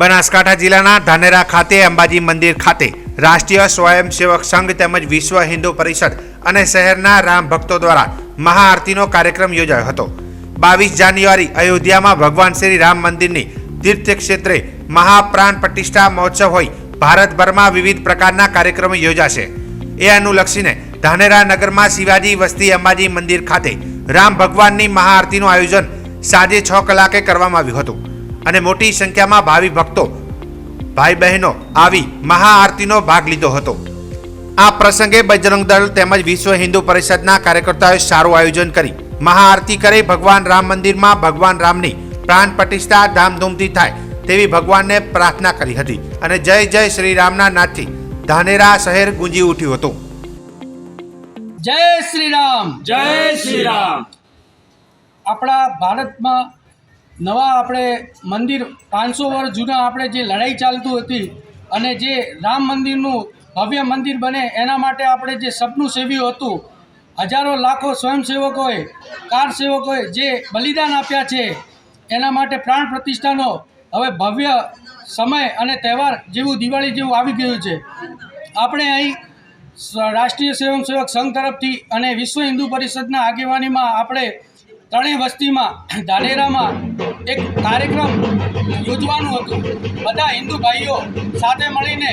બનાસકાંઠા જિલ્લાના ધાનેરા ખાતે, અંબાજી મંદિર ખાતે રાષ્ટ્રીય સ્વયંસેવક સંઘ તેમજ વિશ્વ હિન્દુ પરિષદ અને શહેરના રામ ભક્તો દ્વારા મહાઆરતીનો કાર્યક્રમ યોજાયો હતો. બાવીસ જાન્યુઆરી અયોધ્યામાં ભગવાન શ્રી રામ મંદિરની તીર્થક્ષેત્રે મહાપ્રાણ પ્રતિષ્ઠા મહોત્સવ હોય, ભારતભરમાં વિવિધ પ્રકારના કાર્યક્રમો યોજાશે. એ અનુલક્ષીને ધાનેરા નગરમાં શિવાજી વસ્તી અંબાજી મંદિર ખાતે રામ ભગવાનની મહાઆરતીનું આયોજન સાંજે છ કલાકે કરવામાં આવ્યું હતું. અને મોટી સંખ્યામાં ભાવિ ભક્તો ભાઈ બહેનો આવી મહાઆરતીનો ભાગ લીધો હતો. આ પ્રસંગે બજરંગ દળ તેમજ વિશ્વ હિન્દુ પરિષદના કાર્યકર્તાઓએ સારું આયોજન કરી મહાઆરતી કરી ભગવાન રામ મંદિરમાં ભગવાન રામની પ્રાણ પ્રતિષ્ઠા ધામધૂમથી થાય તેવી ભગવાનને પ્રાર્થના કરી હતી અને જય જય શ્રી રામના નાથથી ધાનેરા શહેર ગુંજી ઉઠ્યું હતું. જય શ્રી રામ, જય શ્રી રામ. આપણા ભારતમાં નવા આપણે મંદિર પાંચસો વર્ષ જૂના આપણે જે લડાઈ ચાલતું હતી અને જે રામ મંદિરનું ભવ્ય મંદિર બને એના માટે આપણે જે સપનું સેવ્યું હતું, હજારો લાખો સ્વયંસેવકોએ, કાર સેવકોએ જે બલિદાન આપ્યા છે, એના માટે પ્રાણ પ્રતિષ્ઠાનો હવે ભવ્ય સમય અને તહેવાર જેવું દિવાળી જેવું આવી ગયું છે. આપણે અહીં રાષ્ટ્રીય સ્વયંસેવક સંઘ તરફથી અને વિશ્વ હિન્દુ પરિષદના આગેવાનીમાં આપણે ત્રણેય વસ્તીમાં, ધાનેરામાં એક કાર્યક્રમ યોજવાનું હતું. બધા હિન્દુ ભાઈઓ સાથે મળીને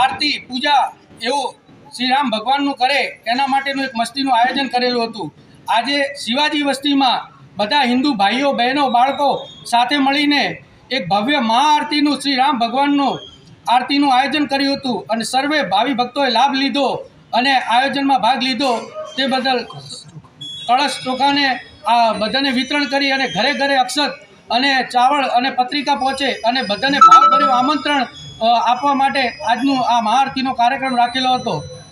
આરતી, પૂજા એવું શ્રીરામ ભગવાનનું કરે, એના માટેનું એક મસ્તીનું આયોજન કરેલું હતું. આજે શિવાજી વસ્તીમાં બધા હિન્દુ ભાઈઓ, બહેનો, બાળકો સાથે મળીને એક ભવ્ય મહાઆરતીનું શ્રી રામ ભગવાનનું આરતીનું આયોજન કર્યું હતું અને સર્વે ભાવિ ભક્તોએ લાભ લીધો અને આયોજનમાં ભાગ લીધો. તે બદલ કળશ ચોખાને આ બધાને વિતરણ કરી અને ઘરે ઘરે અક્ષત અને ચાવળ અને પત્રિકા પહોંચે અને બધાને ભાવભર્યું આમંત્રણ આપવા માટે આજનું આ મહાઆરતીનો કાર્યક્રમ રાખેલો હતો.